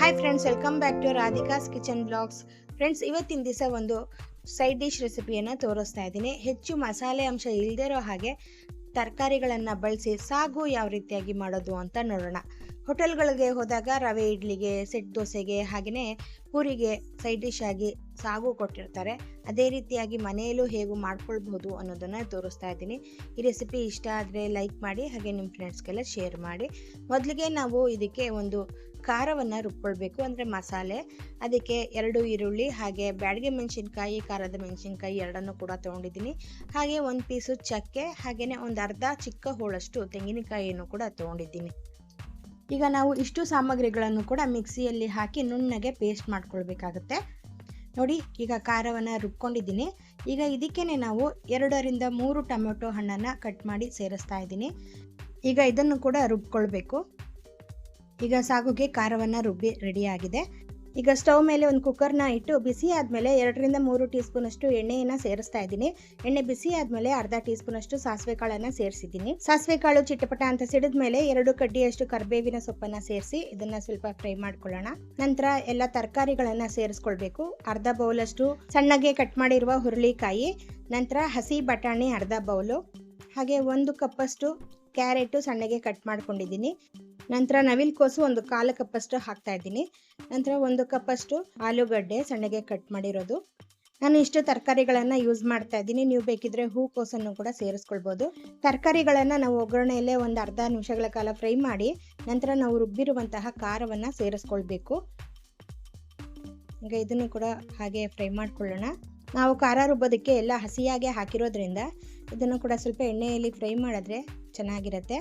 Hi friends welcome back to Radhika's kitchen blogs friends ಇವತ್ತಿನ ದಿವಸ ಒಂದು ಸೈಡ್ ಡಿಶ್ ರೆಸಿಪಿಯನ್ನು ತೋರಿಸ್ತಾ ಇದ್ದೀನಿ. ಹೆಚ್ಚು ಮಸಾಲೆ ಅಂಶ ಇಲ್ಲದೇ ಇರೋ ಹಾಗೆ ತರಕಾರಿಗಳನ್ನು ಬಳಸಿ ಸಾಗು ಯಾವ ರೀತಿಯಾಗಿ ಮಾಡೋದು ಅಂತ ನೋಡೋಣ. ಹೋಟೆಲ್ಗಳಿಗೆ ಹೋದಾಗ ರವೆ, ಇಡ್ಲಿಗೆ ಸೆಟ್ ದೋಸೆಗೆ ಹಾಗೆಯೇ ಪೂರಿಗೆ ಸೈಡ್ ಡಿಶ್ ಆಗಿ ಸಾಗು ಕೊಟ್ಟಿರ್ತಾರೆ. ಅದೇ ರೀತಿಯಾಗಿ ಮನೆಯಲ್ಲೂ ಹೇಗೂ ಮಾಡ್ಕೊಳ್ಬಹುದು ಅನ್ನೋದನ್ನು ತೋರಿಸ್ತಾ ಇದ್ದೀನಿ. ಈ ರೆಸಿಪಿ ಇಷ್ಟ ಆದರೆ ಲೈಕ್ ಮಾಡಿ, ಹಾಗೆ ನಿಮ್ಮ ಫ್ರೆಂಡ್ಸ್ಗೆಲ್ಲ ಶೇರ್ ಮಾಡಿ. ಮೊದಲಿಗೆ ನಾವು ಇದಕ್ಕೆ ಒಂದು ಖಾರವನ್ನು ರುಬ್ಕೊಳ್ಬೇಕು. ಅಂದರೆ ಮಸಾಲೆ, ಅದಕ್ಕೆ ಎರಡು ಈರುಳ್ಳಿ, ಹಾಗೆ ಬ್ಯಾಡಗೆ ಮೆಣಸಿನ್ಕಾಯಿ, ಖಾರದ ಮೆಣಸಿನ್ಕಾಯಿ ಎರಡನ್ನು ಕೂಡ ತೊಗೊಂಡಿದ್ದೀನಿ. ಹಾಗೆ ಒಂದು ಪೀಸು ಚಕ್ಕೆ ಹಾಗೆಯೇ ಒಂದು ಅರ್ಧ ಚಿಕ್ಕ ಹೋಳಷ್ಟು ತೆಂಗಿನಕಾಯಿಯನ್ನು ಕೂಡ ತೊಗೊಂಡಿದ್ದೀನಿ. ಈಗ ನಾವು ಇಷ್ಟು ಸಾಮಗ್ರಿಗಳನ್ನು ಕೂಡ ಮಿಕ್ಸಿಯಲ್ಲಿ ಹಾಕಿ ನುಣ್ಣಗೆ ಪೇಸ್ಟ್ ಮಾಡ್ಕೊಳ್ಬೇಕಾಗತ್ತೆ. ನೋಡಿ, ಈಗ ಖಾರವನ್ನು ರುಬ್ಕೊಂಡಿದ್ದೀನಿ. ಈಗ ಇದಕ್ಕೇ ನಾವು ಎರಡರಿಂದ ಮೂರು ಟೊಮೆಟೊ ಹಣ್ಣನ್ನು ಕಟ್ ಮಾಡಿ ಸೇರಿಸ್ತಾ ಇದ್ದೀನಿ. ಈಗ ಇದನ್ನು ಕೂಡ ರುಬ್ಕೊಳ್ಬೇಕು. ಈಗ ಸಾಗುಗೆ ಖಾರವನ್ನು ರುಬ್ಬಿ ರೆಡಿಯಾಗಿದೆ. ಈಗ ಸ್ಟವ್ ಮೇಲೆ ಒಂದು ಕುಕ್ಕರ್ನ ಇಟ್ಟು ಬಿಸಿ ಆದಮೇಲೆ ಎರಡರಿಂದ ಮೂರು ಟೀ ಸ್ಪೂನಷ್ಟು ಎಣ್ಣೆಯನ್ನು ಸೇರಿಸ್ತಾ ಇದ್ದೀನಿ. ಎಣ್ಣೆ ಬಿಸಿ ಆದಮೇಲೆ ಅರ್ಧ ಟೀ ಸ್ಪೂನಷ್ಟು ಸಾಸಿವೆ ಕಾಳನ್ನು ಸೇರಿಸಿದ್ದೀನಿ. ಸಾಸಿವೆ ಕಾಳು ಚಿಟಪಟ ಅಂತ ಸಿಡಿದ ಮೇಲೆ ಎರಡು ಕಡ್ಡಿಯಷ್ಟು ಕರಿಬೇವಿನ ಸೊಪ್ಪನ್ನು ಸೇರಿಸಿ ಇದನ್ನು ಸ್ವಲ್ಪ ಫ್ರೈ ಮಾಡ್ಕೊಳ್ಳೋಣ. ನಂತರ ಎಲ್ಲ ತರಕಾರಿಗಳನ್ನು ಸೇರಿಸ್ಕೊಳ್ಬೇಕು. ಅರ್ಧ ಬೌಲಷ್ಟು ಸಣ್ಣಗೆ ಕಟ್ ಮಾಡಿರುವ ಹುರುಳಿಕಾಯಿ, ನಂತರ ಹಸಿ ಬಟಾಣಿ ಅರ್ಧ ಬೌಲು, ಹಾಗೆ ಒಂದು ಕಪ್ಪಷ್ಟು ಕ್ಯಾರೆಟು ಸಣ್ಣಗೆ ಕಟ್ ಮಾಡ್ಕೊಂಡಿದ್ದೀನಿ. ನಂತರ ನವಿಲ್ ಕೋಸು ಒಂದು ಕಾಲು ಕಪ್ಪಷ್ಟು ಹಾಕ್ತಾ ಇದ್ದೀನಿ. ನಂತರ ಒಂದು ಕಪ್ಪಷ್ಟು ಆಲೂಗಡ್ಡೆ ಸಣ್ಣಗೆ ಕಟ್ ಮಾಡಿರೋದು. ನಾನು ಇಷ್ಟು ತರಕಾರಿಗಳನ್ನು ಯೂಸ್ ಮಾಡ್ತಾ ಇದ್ದೀನಿ. ನೀವು ಬೇಕಿದ್ರೆ ಹೂಕೋಸನ್ನು ಕೂಡ ಸೇರಿಸ್ಕೊಳ್ಬೋದು. ತರಕಾರಿಗಳನ್ನು ನಾವು ಒಗ್ಗರಣೆಯಲ್ಲೇ ಒಂದು ಅರ್ಧ ನಿಮಿಷಗಳ ಕಾಲ ಫ್ರೈ ಮಾಡಿ ನಂತರ ನಾವು ರುಬ್ಬಿರುವಂತಹ ಖಾರವನ್ನು ಸೇರಿಸ್ಕೊಳ್ಬೇಕು. ಈಗ ಇದನ್ನು ಕೂಡ ಹಾಗೆ ಫ್ರೈ ಮಾಡ್ಕೊಳ್ಳೋಣ. ನಾವು ಖಾರ ರುಬ್ಬೋದಕ್ಕೆ ಎಲ್ಲ ಹಸಿಯಾಗೆ ಹಾಕಿರೋದ್ರಿಂದ ಇದನ್ನು ಕೂಡ ಸ್ವಲ್ಪ ಎಣ್ಣೆಯಲ್ಲಿ ಫ್ರೈ ಮಾಡಿದ್ರೆ ಚೆನ್ನಾಗಿರುತ್ತೆ.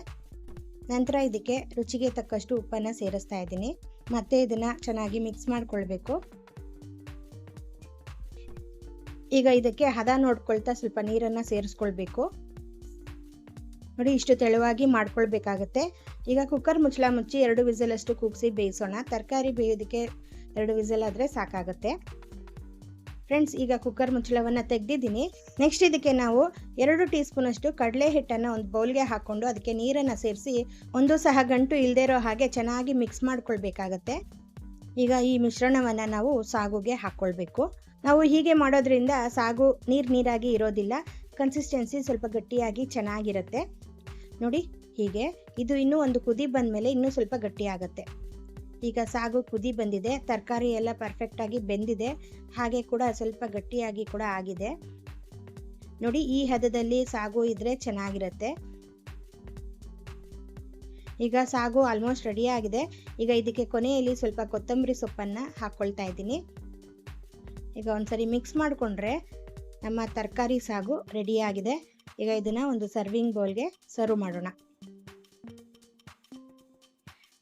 ನಂತರ ಇದಕ್ಕೆ ರುಚಿಗೆ ತಕ್ಕಷ್ಟು ಉಪ್ಪನ್ನು ಸೇರಿಸ್ತಾ ಇದ್ದೀನಿ. ಮತ್ತೆ ಇದನ್ನು ಚೆನ್ನಾಗಿ ಮಿಕ್ಸ್ ಮಾಡ್ಕೊಳ್ಬೇಕು. ಈಗ ಇದಕ್ಕೆ ಹದ ನೋಡ್ಕೊಳ್ತಾ ಸ್ವಲ್ಪ ನೀರನ್ನು ಸೇರಿಸ್ಕೊಳ್ಬೇಕು. ನೋಡಿ ಇಷ್ಟು ತೆಳುವಾಗಿ ಮಾಡ್ಕೊಳ್ಬೇಕಾಗತ್ತೆ. ಈಗ ಕುಕ್ಕರ್ ಮುಚ್ಚಳ ಮುಚ್ಚಿ ಎರಡು ವಿಸಲಷ್ಟು ಕೂಗಿಸಿ ಬೇಯಿಸೋಣ. ತರಕಾರಿ ಬೇಯೋದಕ್ಕೆ ಎರಡು ವಿಸಲ್ ಆದರೆ ಸಾಕಾಗುತ್ತೆ. ಫ್ರೆಂಡ್ಸ್, ಈಗ ಕುಕ್ಕರ್ ಮುಚ್ಚಳವನ್ನು ತೆಗೆದಿದ್ದೀನಿ. ನೆಕ್ಸ್ಟ್ ಇದಕ್ಕೆ ನಾವು ಎರಡು ಟೀ ಸ್ಪೂನಷ್ಟು ಕಡಲೆ ಹಿಟ್ಟನ್ನು ಒಂದು ಬೌಲ್ಗೆ ಹಾಕ್ಕೊಂಡು ಅದಕ್ಕೆ ನೀರನ್ನು ಸೇರಿಸಿ ಒಂದು ಸಹ ಗಂಟು ಇಲ್ಲದೇ ಇರೋ ಹಾಗೆ ಚೆನ್ನಾಗಿ ಮಿಕ್ಸ್ ಮಾಡ್ಕೊಳ್ಬೇಕಾಗತ್ತೆ. ಈಗ ಈ ಮಿಶ್ರಣವನ್ನು ನಾವು ಸಾಗುಗೆ ಹಾಕ್ಕೊಳ್ಬೇಕು ನಾವು ಹೀಗೆ ಮಾಡೋದ್ರಿಂದ ಸಾಗು ನೀರು ನೀರಾಗಿ ಇರೋದಿಲ್ಲ ಕನ್ಸಿಸ್ಟೆನ್ಸಿ ಸ್ವಲ್ಪ ಗಟ್ಟಿಯಾಗಿ ಚೆನ್ನಾಗಿರುತ್ತೆ. ನೋಡಿ, ಹೀಗೆ. ಇದು ಇನ್ನೂ ಒಂದು ಕುದಿ ಬಂದಮೇಲೆ ಇನ್ನೂ ಸ್ವಲ್ಪ ಗಟ್ಟಿಯಾಗತ್ತೆ. ಈಗ ಸಾಗು ಕುದಿ ಬಂದಿದೆ, ತರಕಾರಿ ಎಲ್ಲ ಪರ್ಫೆಕ್ಟಾಗಿ ಬೆಂದಿದೆ, ಹಾಗೆ ಕೂಡ ಸ್ವಲ್ಪ ಗಟ್ಟಿಯಾಗಿ ಕೂಡ ಆಗಿದೆ. ನೋಡಿ, ಈ ಹದದಲ್ಲಿ ಸಾಗು ಇದ್ರೆ ಚೆನ್ನಾಗಿರುತ್ತೆ. ಈಗ ಸಾಗು ಆಲ್ಮೋಸ್ಟ್ ರೆಡಿ ಆಗಿದೆ. ಈಗ ಇದಕ್ಕೆ ಕೊನೆಯಲ್ಲಿ ಸ್ವಲ್ಪ ಕೊತ್ತಂಬರಿ ಸೊಪ್ಪನ್ನು ಹಾಕ್ಕೊಳ್ತಾ ಇದ್ದೀನಿ. ಈಗ ಒಂದ್ಸರಿ ಮಿಕ್ಸ್ ಮಾಡಿಕೊಂಡ್ರೆ ನಮ್ಮ ತರಕಾರಿ ಸಾಗು ರೆಡಿಯಾಗಿದೆ ಈಗ ಇದನ್ನು ಒಂದು ಸರ್ವಿಂಗ್ ಬೌಲ್ಗೆ ಸರ್ವ್ ಮಾಡೋಣ.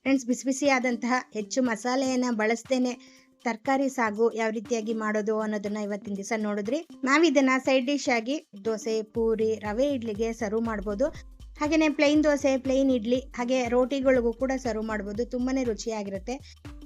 ಫ್ರೆಂಡ್ಸ್ ಬಿಸಿ ಬಿಸಿ ಆದಂತಹ ಹೆಚ್ಚು ಮಸಾಲೆಯನ್ನು ಬಳಸ್ದೇನೆ ತರಕಾರಿ ಸಾಗು ಯಾವ ರೀತಿಯಾಗಿ ಮಾಡೋದು ಅನ್ನೋದನ್ನ ಇವತ್ತಿನ ದಿವಸ ನೋಡಿದ್ರಿ. ನಾವಿದನ್ನ ಸೈಡ್ ಡಿಶ್ ಆಗಿ ದೋಸೆ, ಪೂರಿ, ರವೆ ಇಡ್ಲಿಗೆ ಸರ್ವ್ ಮಾಡ್ಬೋದು. ಹಾಗೆಯೇ ಪ್ಲೈನ್ ದೋಸೆ ಪ್ಲೈನ್ ಇಡ್ಲಿ, ಹಾಗೆ ರೋಟಿಗಳಿಗೂ ಕೂಡ ಸರ್ವ್ ಮಾಡ್ಬೋದು. ತುಂಬಾನೇ ರುಚಿಯಾಗಿರುತ್ತೆ.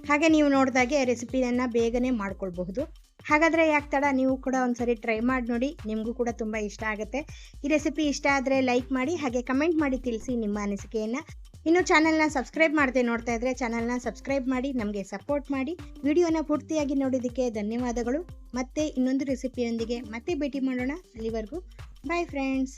ಹಾಗೆ ನೀವು ನೋಡಿದಾಗೆ ರೆಸಿಪಿಯನ್ನು ಬೇಗನೆ ಮಾಡ್ಕೊಳ್ಬಹುದು. ಹಾಗಾದರೆ ಯಾಕೆ ತಡ? ನೀವು ಕೂಡ ಒಂದ್ಸರಿ ಟ್ರೈ ಮಾಡಿ ನೋಡಿ. ನಿಮಗೂ ಕೂಡ ತುಂಬ ಇಷ್ಟ ಆಗುತ್ತೆ. ಈ ರೆಸಿಪಿ ಇಷ್ಟ ಆದರೆ ಲೈಕ್ ಮಾಡಿ, ಹಾಗೆ ಕಮೆಂಟ್ ಮಾಡಿ ತಿಳಿಸಿ ನಿಮ್ಮ ಅನಿಸಿಕೆಯನ್ನು. ಇನ್ನು ಚಾನಲ್ನ ಸಬ್ಸ್ಕ್ರೈಬ್ ಮಾಡದೆ ನೋಡ್ತಾ ಇದ್ರೆ ಚಾನಲ್ನ ಸಬ್ಸ್ಕ್ರೈಬ್ ಮಾಡಿ, ನಮಗೆ ಸಪೋರ್ಟ್ ಮಾಡಿ. ವಿಡಿಯೋನ ಪೂರ್ತಿಯಾಗಿ ನೋಡೋದಕ್ಕೆ ಧನ್ಯವಾದಗಳು. ಮತ್ತೆ ಇನ್ನೊಂದು ರೆಸಿಪಿಯೊಂದಿಗೆ ಮತ್ತೆ ಭೇಟಿ ಮಾಡೋಣ. ಅಲ್ಲಿವರೆಗೂ ಬಾಯ್ ಫ್ರೆಂಡ್ಸ್